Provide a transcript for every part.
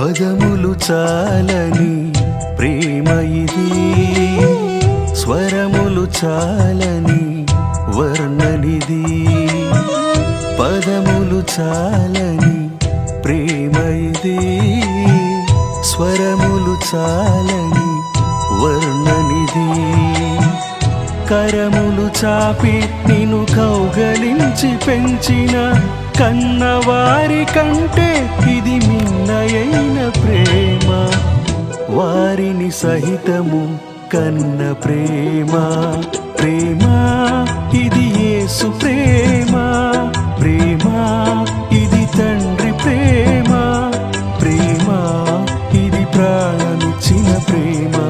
పదములు చాలని ప్రేమ ఇది. స్వరములు చాలని వర్ణనిది. పదములు చాలని ప్రేమ ఇది. స్వరములు చాలని వర్ణనిది. కరములు చాపి నిన్ను కౌగలించి పెంచిన కన్నవారి కంటే ఇది మిన్నయైన ప్రేమ. వారిని సహితము కన్న ప్రేమ. ప్రేమ ఇది యేసు ప్రేమ. ప్రేమ ఇది తండ్రి ప్రేమ. ప్రేమ ఇది ప్రాణమిచ్చిన ప్రేమ.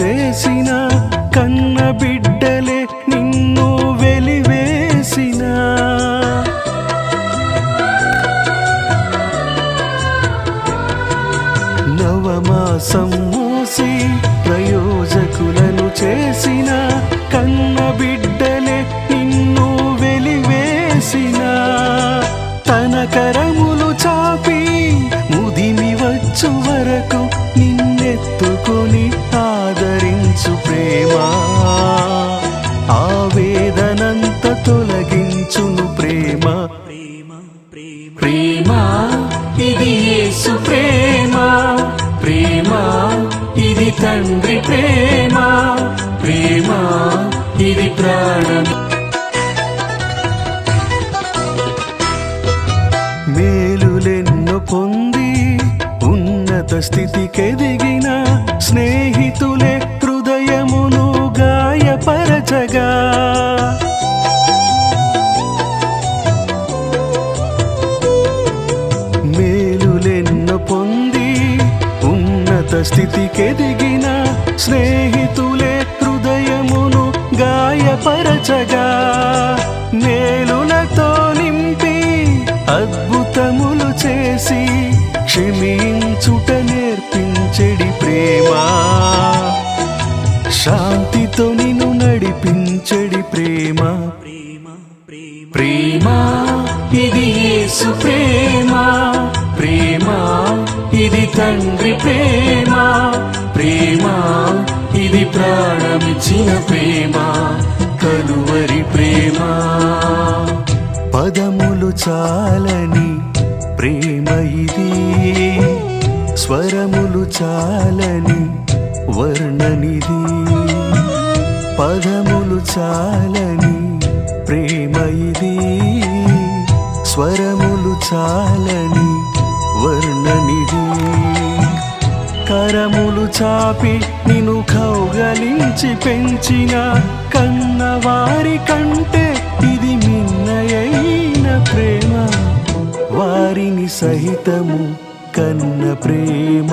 చేసిన కన్న బిడ్డలే నిన్ను వెలివేసిన. నవమాసం మూసి ప్రయోజకులను చేసిన కన్న బిడ్డలే నిన్ను వెలివేసిన. తన కరములు యేసు ప్రేమ ప్రేమ ఇది తండ్రి ప్రేమ ప్రేమ ఇది ప్రాణం. మేలులెన్ను పొంది ఉన్నత స్థితికెదిగిన ఉన్నత స్థితికెదిగిన స్నేహితులే హృదయమును గాయపరచగా మేలులతో నింపి అద్భుతములు చేసి క్షమించుట నేర్పించెడి ప్రేమ. శాంతితో నిన్ను నడిపించెడి ప్రేమ. ప్రేమ ఇది యేసు ప్రేమ. ప్రేమ ఇది తండ్రి ప్రేమ. ప్రాణమిచ్చిన ప్రేమ కలువరి ప్రేమ. పదములు చాలని ప్రేమ ఇది. స్వరములు చాలని వర్ణనిది. పదములు చాలని ప్రేమ ఇది. స్వరములు చాలని చాపి నిను కౌగలించి పెంచిన కన్నవారి కంటే ఇది మిన్నయైన ప్రేమ. వారిని సహితము కన్న ప్రేమ.